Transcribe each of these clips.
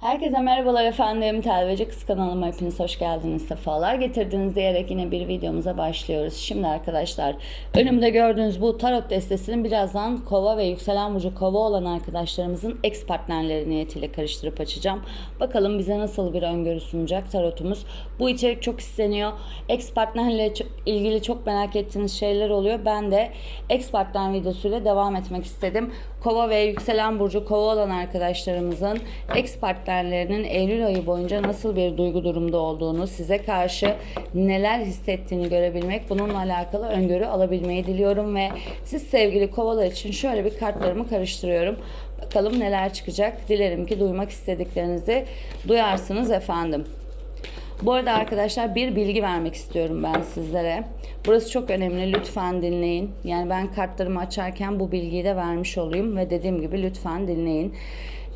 Herkese merhabalar efendim. Telveci Kız kanalıma hepiniz hoş geldiniz. Sefalar getirdiniz diyerek yine bir videomuza başlıyoruz. Şimdi arkadaşlar önümde gördüğünüz bu tarot destesinin birazdan kova ve yükselen burcu kova olan arkadaşlarımızın ex partnerleri niyetiyle karıştırıp açacağım. Bakalım bize nasıl bir öngörü sunacak tarotumuz. Bu içerik çok isteniyor. Ex partnerle ilgili çok merak ettiğiniz şeyler oluyor. Ben de ex partner videosuyla devam etmek istedim. Kova ve yükselen burcu kova olan arkadaşlarımızın ex partnerlerinin Eylül ayı boyunca nasıl bir duygu durumda olduğunu, size karşı neler hissettiğini görebilmek, bununla alakalı öngörü alabilmeyi diliyorum ve siz sevgili kovalar için şöyle bir kartlarımı karıştırıyorum. Bakalım neler çıkacak. Dilerim ki duymak istediklerinizi duyarsınız efendim. Bu arada arkadaşlar bir bilgi vermek istiyorum ben sizlere. Burası çok önemli. Lütfen dinleyin. Yani ben kartlarımı açarken bu bilgiyi de vermiş olayım ve dediğim gibi lütfen dinleyin.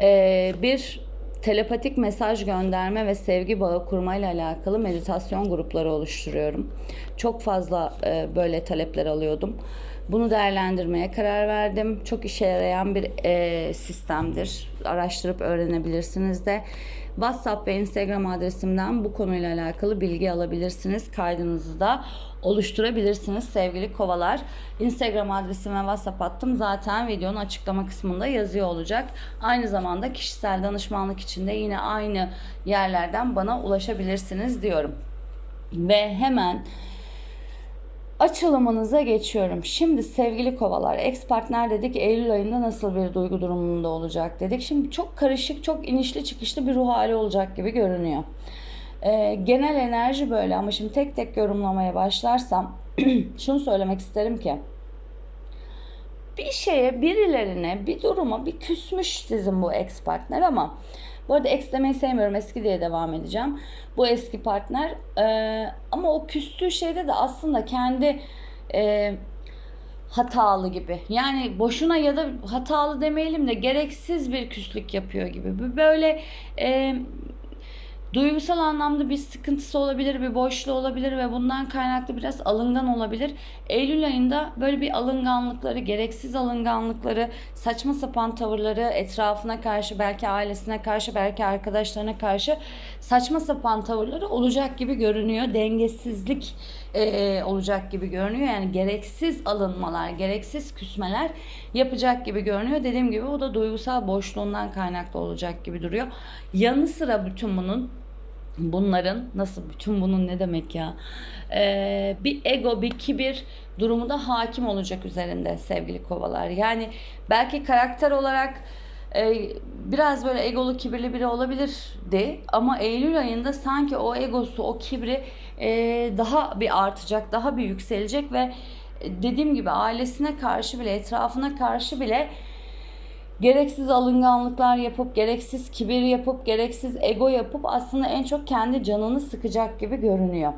Ee, bir telepatik mesaj gönderme ve sevgi bağı kurmayla alakalı meditasyon grupları oluşturuyorum. Çok fazla e, böyle talepler alıyordum. Bunu değerlendirmeye karar verdim. Çok işe yarayan bir e, sistemdir. Araştırıp öğrenebilirsiniz de. WhatsApp ve Instagram adresimden bu konuyla alakalı bilgi alabilirsiniz. Kaydınızı da oluşturabilirsiniz sevgili kovalar. Instagram adresime WhatsApp attım. Zaten videonun açıklama kısmında yazıyor olacak. Aynı zamanda kişisel danışmanlık için de yine aynı yerlerden bana ulaşabilirsiniz diyorum. Ve hemen açılımınıza geçiyorum. Şimdi sevgili kovalar, ex partner dedik Eylül ayında nasıl bir duygu durumunda olacak dedik. Şimdi çok karışık, çok inişli çıkışlı bir ruh hali olacak gibi görünüyor. Ee, genel enerji böyle ama şimdi tek tek yorumlamaya başlarsam şunu söylemek isterim ki bir şeye, birilerine, bir duruma bir küsmüş sizin bu ex partner ama bu arada ex demeyi sevmiyorum. Eski diye devam edeceğim. Bu eski partner. Ee, ama o küstüğü şeyde de aslında kendi e, hatalı gibi. Yani boşuna ya da hatalı demeyelim de gereksiz bir küslük yapıyor gibi. Böyle e, duygusal anlamda bir sıkıntısı olabilir, bir boşluğu olabilir ve bundan kaynaklı biraz alıngan olabilir. Eylül ayında böyle bir alınganlıkları, gereksiz alınganlıkları, saçma sapan tavırları etrafına karşı, belki ailesine karşı, belki arkadaşlarına karşı saçma sapan tavırları olacak gibi görünüyor. Dengesizlik e, olacak gibi görünüyor. Yani gereksiz alınmalar, gereksiz küsmeler yapacak gibi görünüyor. Dediğim gibi o da duygusal boşluğundan kaynaklı olacak gibi duruyor. Yanı sıra bütün bunun bunların nasıl bütün bunun ne demek ya? Ee, bir ego bir kibir durumu da hakim olacak üzerinde sevgili kovalar. Yani belki karakter olarak e, biraz böyle egolu kibirli biri olabilirdi ama Eylül ayında sanki o egosu o kibri e, daha bir artacak daha bir yükselecek ve e, dediğim gibi ailesine karşı bile etrafına karşı bile gereksiz alınganlıklar yapıp, gereksiz kibir yapıp, gereksiz ego yapıp aslında en çok kendi canını sıkacak gibi görünüyor.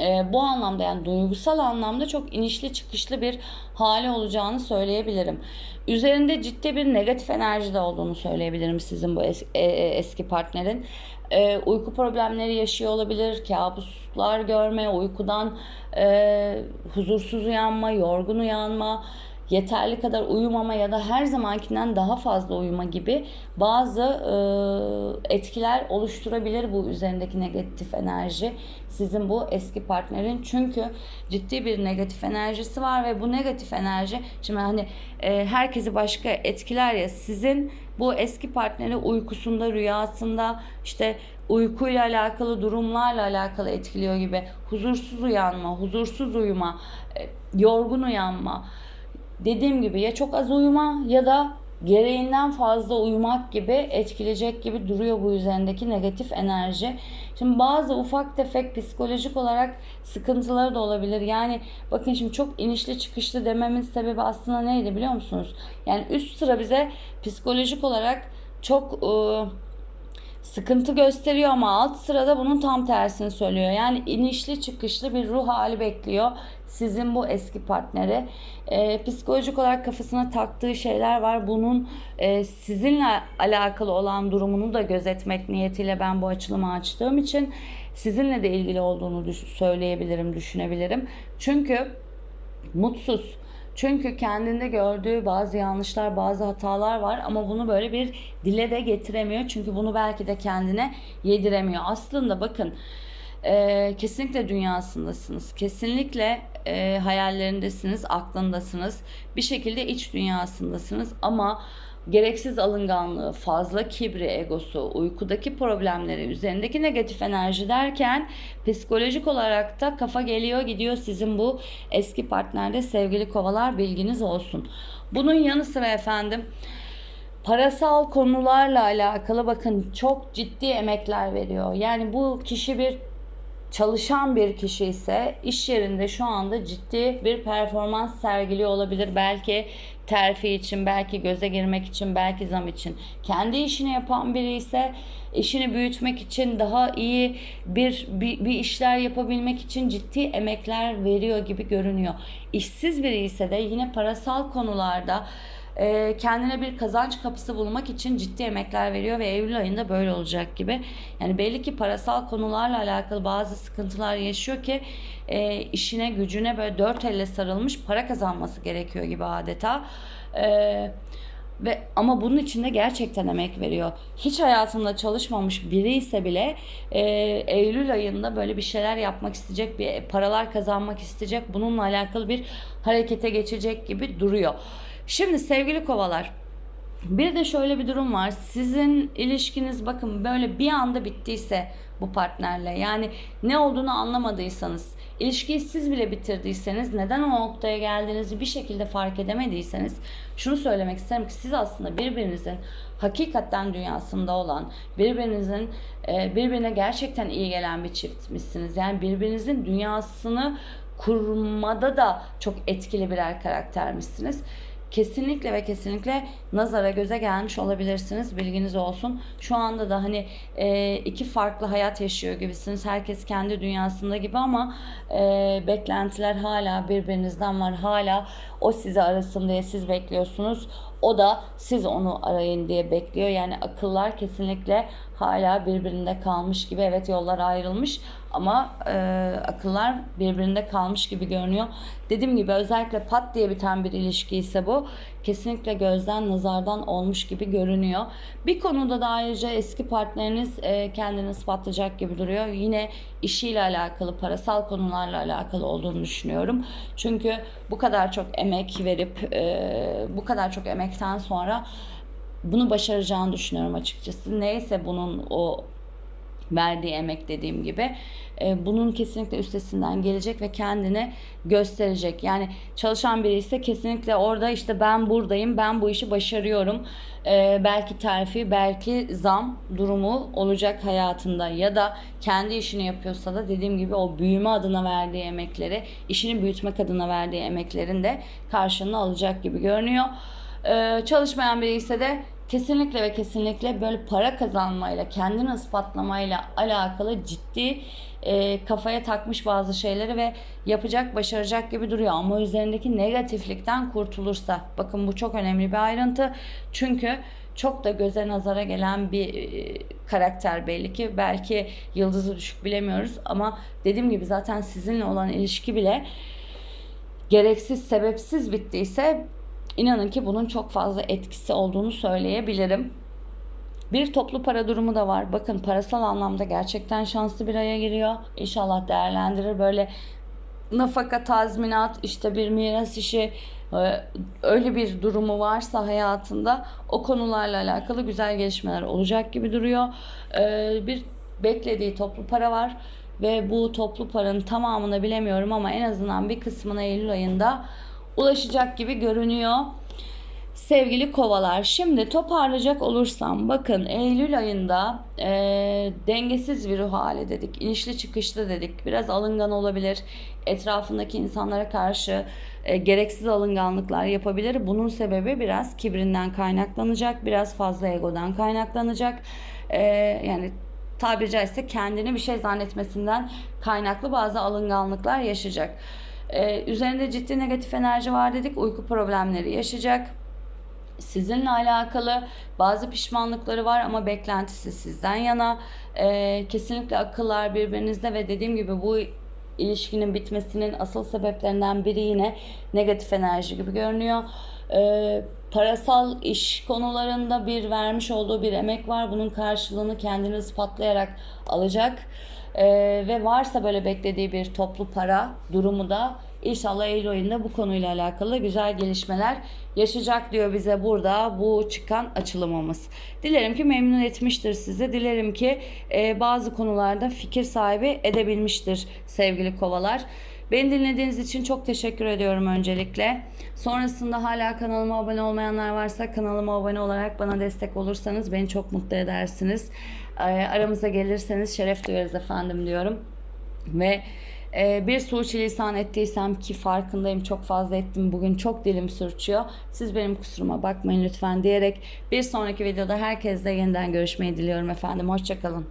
Ee, bu anlamda yani duygusal anlamda çok inişli çıkışlı bir hali olacağını söyleyebilirim. Üzerinde ciddi bir negatif enerji de olduğunu söyleyebilirim sizin bu es- e- e- eski partnerin. Ee, uyku problemleri yaşıyor olabilir, kabuslar görme, uykudan e, huzursuz uyanma, yorgun uyanma, yeterli kadar uyumama ya da her zamankinden daha fazla uyuma gibi bazı e, etkiler oluşturabilir bu üzerindeki negatif enerji sizin bu eski partnerin. Çünkü ciddi bir negatif enerjisi var ve bu negatif enerji şimdi hani e, herkesi başka etkiler ya sizin bu eski partneri uykusunda rüyasında işte uykuyla alakalı durumlarla alakalı etkiliyor gibi. Huzursuz uyanma huzursuz uyuma yorgun uyanma dediğim gibi ya çok az uyuma ya da gereğinden fazla uyumak gibi etkileyecek gibi duruyor bu üzerindeki negatif enerji. Şimdi bazı ufak tefek psikolojik olarak sıkıntıları da olabilir. Yani bakın şimdi çok inişli çıkışlı dememin sebebi aslında neydi biliyor musunuz? Yani üst sıra bize psikolojik olarak çok ıı, sıkıntı gösteriyor ama alt sırada bunun tam tersini söylüyor. Yani inişli çıkışlı bir ruh hali bekliyor sizin bu eski partneri. Ee, psikolojik olarak kafasına taktığı şeyler var. Bunun e, sizinle alakalı olan durumunu da gözetmek niyetiyle ben bu açılımı açtığım için sizinle de ilgili olduğunu düş- söyleyebilirim, düşünebilirim. Çünkü mutsuz, Çünkü kendinde gördüğü bazı yanlışlar, bazı hatalar var ama bunu böyle bir dile de getiremiyor. Çünkü bunu belki de kendine yediremiyor. Aslında bakın e, kesinlikle dünyasındasınız. Kesinlikle e, hayallerindesiniz, aklındasınız. Bir şekilde iç dünyasındasınız ama gereksiz alınganlığı, fazla kibri, egosu, uykudaki problemleri, üzerindeki negatif enerji derken psikolojik olarak da kafa geliyor gidiyor sizin bu eski partnerde sevgili kovalar bilginiz olsun. Bunun yanı sıra efendim parasal konularla alakalı bakın çok ciddi emekler veriyor. Yani bu kişi bir çalışan bir kişi ise iş yerinde şu anda ciddi bir performans sergiliyor olabilir. Belki terfi için, belki göze girmek için, belki zam için. Kendi işini yapan biri ise işini büyütmek için daha iyi bir, bir, bir işler yapabilmek için ciddi emekler veriyor gibi görünüyor. İşsiz biri ise de yine parasal konularda e, kendine bir kazanç kapısı bulmak için ciddi emekler veriyor ve Eylül ayında böyle olacak gibi. Yani belli ki parasal konularla alakalı bazı sıkıntılar yaşıyor ki e, işine gücüne böyle dört elle sarılmış para kazanması gerekiyor gibi adeta. E, ve ama bunun için de gerçekten emek veriyor. Hiç hayatında çalışmamış biri ise bile e, Eylül ayında böyle bir şeyler yapmak isteyecek, bir paralar kazanmak isteyecek. Bununla alakalı bir harekete geçecek gibi duruyor. Şimdi sevgili kovalar bir de şöyle bir durum var. Sizin ilişkiniz bakın böyle bir anda bittiyse bu partnerle yani ne olduğunu anlamadıysanız ilişkiyi siz bile bitirdiyseniz neden o noktaya geldiğinizi bir şekilde fark edemediyseniz şunu söylemek isterim ki siz aslında birbirinizin hakikaten dünyasında olan birbirinizin e, birbirine gerçekten iyi gelen bir çiftmişsiniz. Yani birbirinizin dünyasını kurmada da çok etkili birer karaktermişsiniz kesinlikle ve kesinlikle nazara göze gelmiş olabilirsiniz. Bilginiz olsun. Şu anda da hani e, iki farklı hayat yaşıyor gibisiniz. Herkes kendi dünyasında gibi ama e, beklentiler hala birbirinizden var. Hala o sizi arasın diye siz bekliyorsunuz. O da siz onu arayın diye bekliyor. Yani akıllar kesinlikle hala birbirinde kalmış gibi. Evet yollar ayrılmış ama e, akıllar birbirinde kalmış gibi görünüyor. Dediğim gibi özellikle pat diye biten bir ilişki ise bu kesinlikle gözden nazardan olmuş gibi görünüyor. Bir konuda da ayrıca eski partneriniz e, kendini ispatlayacak gibi duruyor. Yine işiyle alakalı, parasal konularla alakalı olduğunu düşünüyorum. Çünkü bu kadar çok emek verip e, bu kadar çok emekten sonra bunu başaracağını düşünüyorum açıkçası. Neyse bunun o verdiği emek dediğim gibi e, bunun kesinlikle üstesinden gelecek ve kendini gösterecek. Yani çalışan biri ise kesinlikle orada işte ben buradayım, ben bu işi başarıyorum. E, belki terfi, belki zam durumu olacak hayatında ya da kendi işini yapıyorsa da dediğim gibi o büyüme adına verdiği emekleri, işini büyütmek adına verdiği emeklerin de karşılığını alacak gibi görünüyor. E, çalışmayan biri ise de kesinlikle ve kesinlikle böyle para kazanmayla, kendini ispatlamayla alakalı ciddi e, kafaya takmış bazı şeyleri ve yapacak, başaracak gibi duruyor. Ama üzerindeki negatiflikten kurtulursa, bakın bu çok önemli bir ayrıntı. Çünkü çok da göze nazara gelen bir e, karakter belli ki. Belki yıldızı düşük bilemiyoruz ama dediğim gibi zaten sizinle olan ilişki bile gereksiz, sebepsiz bittiyse İnanın ki bunun çok fazla etkisi olduğunu söyleyebilirim. Bir toplu para durumu da var. Bakın parasal anlamda gerçekten şanslı bir aya giriyor. İnşallah değerlendirir. Böyle nafaka, tazminat, işte bir miras işi e, öyle bir durumu varsa hayatında o konularla alakalı güzel gelişmeler olacak gibi duruyor. E, bir beklediği toplu para var ve bu toplu paranın tamamını bilemiyorum ama en azından bir kısmına Eylül ayında ulaşacak gibi görünüyor. Sevgili kovalar şimdi toparlayacak olursam bakın Eylül ayında e, dengesiz bir ruh hali dedik. inişli çıkışlı dedik. Biraz alıngan olabilir. Etrafındaki insanlara karşı e, gereksiz alınganlıklar yapabilir. Bunun sebebi biraz kibrinden kaynaklanacak. Biraz fazla egodan kaynaklanacak. E, yani tabiri caizse kendini bir şey zannetmesinden kaynaklı bazı alınganlıklar yaşayacak. Ee, üzerinde ciddi negatif enerji var dedik. Uyku problemleri yaşayacak. Sizinle alakalı bazı pişmanlıkları var ama beklentisi sizden yana. Ee, kesinlikle akıllar birbirinizde ve dediğim gibi bu ilişkinin bitmesinin asıl sebeplerinden biri yine negatif enerji gibi görünüyor. Ee, parasal iş konularında bir vermiş olduğu bir emek var. Bunun karşılığını kendini ispatlayarak alacak. Ee, ve varsa böyle beklediği bir toplu para durumu da inşallah Eylül ayında bu konuyla alakalı güzel gelişmeler yaşayacak diyor bize burada bu çıkan açılımımız. Dilerim ki memnun etmiştir sizi. Dilerim ki e, bazı konularda fikir sahibi edebilmiştir sevgili kovalar. Beni dinlediğiniz için çok teşekkür ediyorum öncelikle. Sonrasında hala kanalıma abone olmayanlar varsa kanalıma abone olarak bana destek olursanız beni çok mutlu edersiniz. Ee, Aramıza gelirseniz şeref duyarız efendim diyorum. Ve e, bir suçilisan ettiysem ki farkındayım çok fazla ettim bugün çok dilim sürçüyor. Siz benim kusuruma bakmayın lütfen diyerek bir sonraki videoda herkesle yeniden görüşmeyi diliyorum efendim. Hoşçakalın.